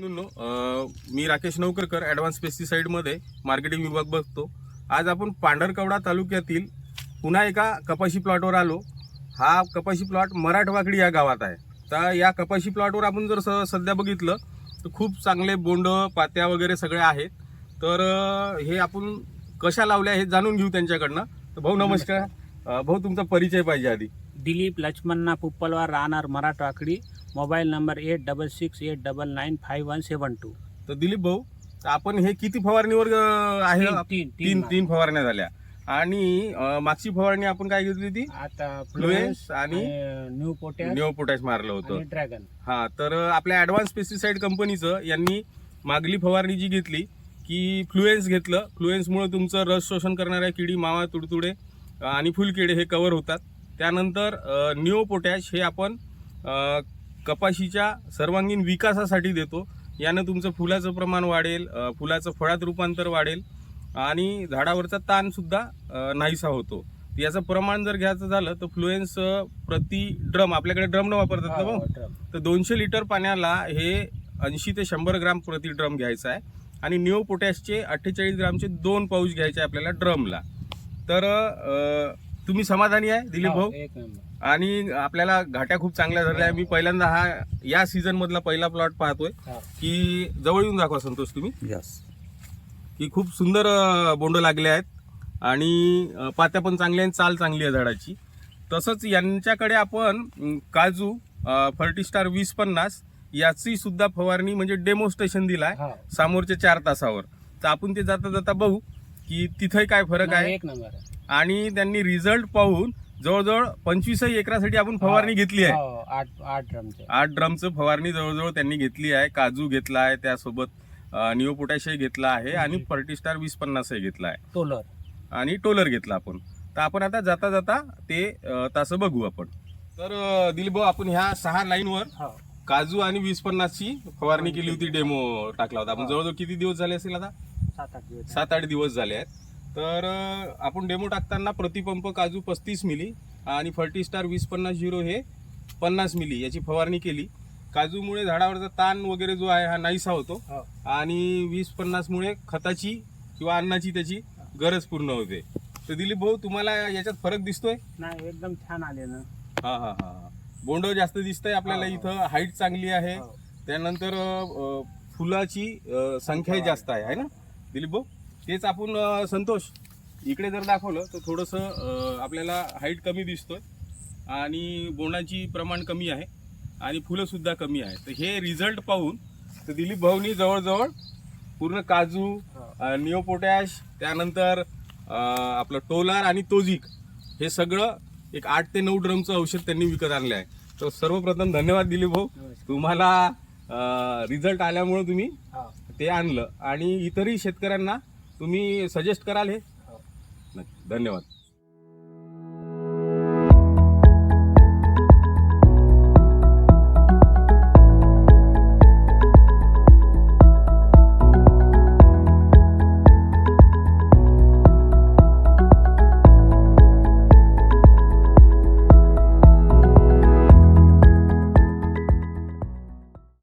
मित्रांनो, मी राकेश नौकरकर ॲडव्हान्स पेस्टिसाईडमध्ये मार्केटिंग विभाग बघतो. आज आपण पांढरकवडा तालुक्यातील पुन्हा एका कपाशी प्लॉटवर आलो. हा कपाशी प्लॉट मराठवाकडी या गावात आहे. तर या कपाशी प्लॉटवर आपण जर स सध्या बघितलं तर खूप चांगले बोंड पात्या वगैरे सगळे आहेत. तर हे आपण कशा लावल्या हे जाणून घेऊ त्यांच्याकडनं. तर भाऊ नमस्कार. भाऊ तुमचा परिचय पाहिजे आधी. दिलीप लक्ष्मणना पुप्पलवार राहणार मराठवाकडी mobile number eight double six eight double nine five one seven two. तर दिलीप भाऊ आपण हे किती फवारणीवर अं, आहे? तीन तीन तीन फवारण्या झाल्या. आणि अं, मागची फवारणी आपण काय घेतली होती? आता फ्लुएन्स आणि न्यू पोटॅश निओ पोटॅश मारलं होतं. आणि ड्रॅगन. हा तर आपल्या ऍडव्हान्स पेस्टिसाइड कंपनीचं यांनी मागली फवारणी जी घेतली की फ्लुएन्स घेतलं. फ्लुएन्समुळे तुमचं रस शोषण करणाऱ्या किडी मावा तुडतुडे आणि फुलकिडे हे कव्हर होतात. त्यानंतर निओ पोटॅश हे आपण कपाशीच्या सर्वांगीण विकासासाठी देतो. यानं तुमचं फुलाचं प्रमाण वाढेल फुलाचं फळात रूपांतर वाढेल आणि झाडावरचा ताण सुद्धा अं, नाहीसा होतो. याचं प्रमाण जर घ्यायचं झालं तर फ्लुएन्स प्रति ड्रम आपल्याकडे ड्रम न वापरतात ना भाऊ? तर दोनशे लिटर पाण्याला हे ऐंशी ते शंभर ग्राम प्रति ड्रम घ्यायचं आहे आणि निओ पोटॅशचे अठ्ठेचाळीस ग्रामचे दोन पाऊच घ्यायचे आपल्याला ड्रमला. तर तुम्ही समाधानी आहे दिलीप भाऊ? एक नंबर. आणि आपल्याला घाट्या खूप चांगल्या झाल्या. आहे मी पहिल्यांदा हा या सीझन मधला पहिला प्लॉट पाहतोय हा. की जवळ येऊन दाखवा संतोष तुम्ही. यस की खूप सुंदर अं, बोंड लागले आहेत. आणि अं, पात्या पण चांगल्या आहेत चाल चांगली आहे झाडाची. तसंच यांच्याकडे आपण काजू फर्टिस्टार वीस पन्नास याची सुद्धा फवारणी म्हणजे डेमोस्टेशन दिलाय हा. समोरच्या चार तासावर. तर आपण ते जाता जाता बघू की तिथंही काय फरक नाही, आहे. एक नंबर आहे. आणि त्यांनी रिझल्ट पाहून जवळजवळ पंचवीसही एकरासाठी आपण फवारणी घेतली आहे. हो, आठ आठ ड्रमचे. आठ ड्रमचं फवारणी जवळजवळ त्यांनी घेतली आहे. काजू घेतला आहे त्यासोबत निओ पोटॅशही घेतला आहे आणि फर्टिस्टार वीस पन्नासही घेतला आहे. टोलर. आणि टोलर घेतला आपण. तर आपण आता जाता जाता ते अं, तास बघू आपण. तर दिलीप भाऊ आपण ह्या सहा लाईनवर हो. काजू आणि वीस पन्नासची फवारणी केली होती डेमो टाकला होता. आपण जवळजवळ किती दिवस झाले असेल आता? सात आठ दिवस. सात आठ दिवस झाले आहेत. तर आपण डेमो टाकताना प्रतिपंप काजू पस्तीस मिली आणि फर्टिस्टार वीस पन्नास झिरो हे पन्नास मिली याची फवारणी केली. काजूमुळे झाडावरचा ताण वगैरे जो आहे हा नाहीसा होतो. हो. आणि वीस पन्नासमुळे खताची किंवा अन्नाची त्याची गरज पूर्ण होते. तर दिलीप भाऊ तुम्हाला याच्यात फरक दिसतोय? नाही एकदम छान आले ना हा हा हा हा. बोंड जास्त दिसतंय आपल्याला हो. इथं. हाईट चांगली आहे. हो. त्यानंतर फुलाची अं, संख्याही जास्त आहे ना? दिलीप भाऊ? तेच आपण अं, संतोष इकडे जर दाखवलं तर थोडंसं अं, आपल्याला हाईट कमी दिसतोय आणि बोंडाची प्रमाण कमी आहे आणि फुलं सुद्धा कमी आहे. तर हे रिझल्ट पाहून तर दिलीप भाऊनी जवळजवळ पूर्ण काजू हो. निओ पोटॅश त्यानंतर अं, आपलं टोलार आणि तोजिक हे सगळं एक आठ ते नऊ ड्रमचं औषध त्यांनी विकत आणलं आहे. तर सर्वप्रथम धन्यवाद दिलीप भाऊ. तुम्हाला रिझल्ट आल्यामुळे तुम्ही ते आणलं. आणि इतरही शेतकऱ्यांना तुम्ही सजेस्ट कराल हे हो. नक्की. धन्यवाद